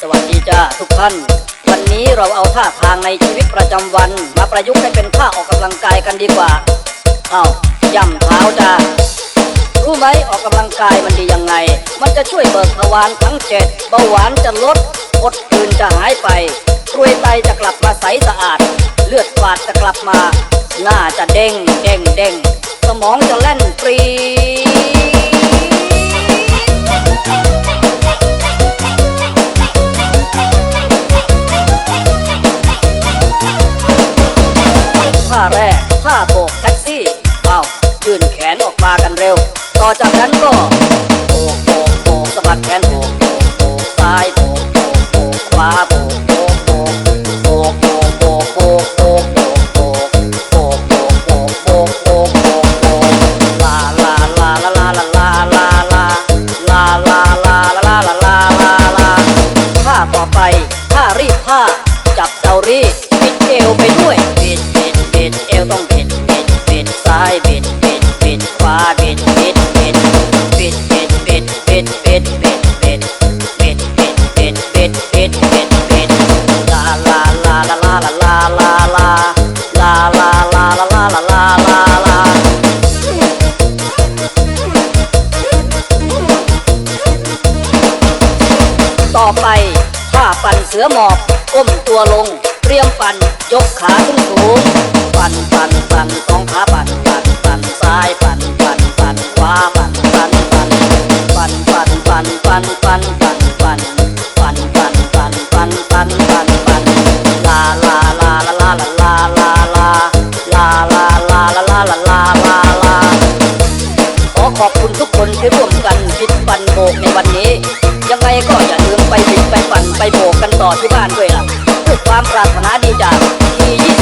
สวัสดีจ้าทุกท่าน วันนี้เราเอาท่าทางในชีวิตประจำวัน มาประยุกต์ให้เป็นท่าออกกำลังกายกันดีกว่าเอาย่ำเท้าจ้ารู้ไหมออกกำลังกายมันดียังไง มันจะช่วยเบิกทวารทั้งเจ็ดเบาหวานจะลดอดคืนจะหายไปกรวยไตจะกลับมาใสสะอาด เลือดฝาดจะกลับมา หน้าจะเด้งเด้งเด้งสมองจะแล่นปรี ท่าแรกท่าโบกแท็กซี่เอายื่นแขนออกมากันเร็ว ต่อจากนั้นก็โบกโบกโบกสะบัดแขนโบกโบกโบกซ้ายโบกโบกโบกขวาโบกโบกโบกโบกโบกโบกโบกโบกโบกโบกโบกโบกโบกโบกโบกโบกโบกลาลาลาลาลาลาลาลาลาลาลาลาลาลาลาลาลาท่าต่อไปท่ารีดผ้าจับเตารีดปิดเอวไปด้วย ดเอวต้องปิดปิดปิดซ้ายปิดปิดปิดขวาปิดปิดปิดปิดปิดปิดปิดปิดปิดปิดปิดปิดปิดปิดปิดปิดปิดลาลาลาลาลาลาลาลาลาลาลาลาลาลาลาลาลาต่อไปท่าปั่นเสือหมอบก้มตัวลงเตรียมปั่นยกขาขึ้นสูง คิดปันโบกในวันนี้ ยังไงก็อย่าลืมไปบินไปปั่นไปโบกกันต่อที่บ้านด้วยล่ะเพื่อความปรารถนาดีจากที่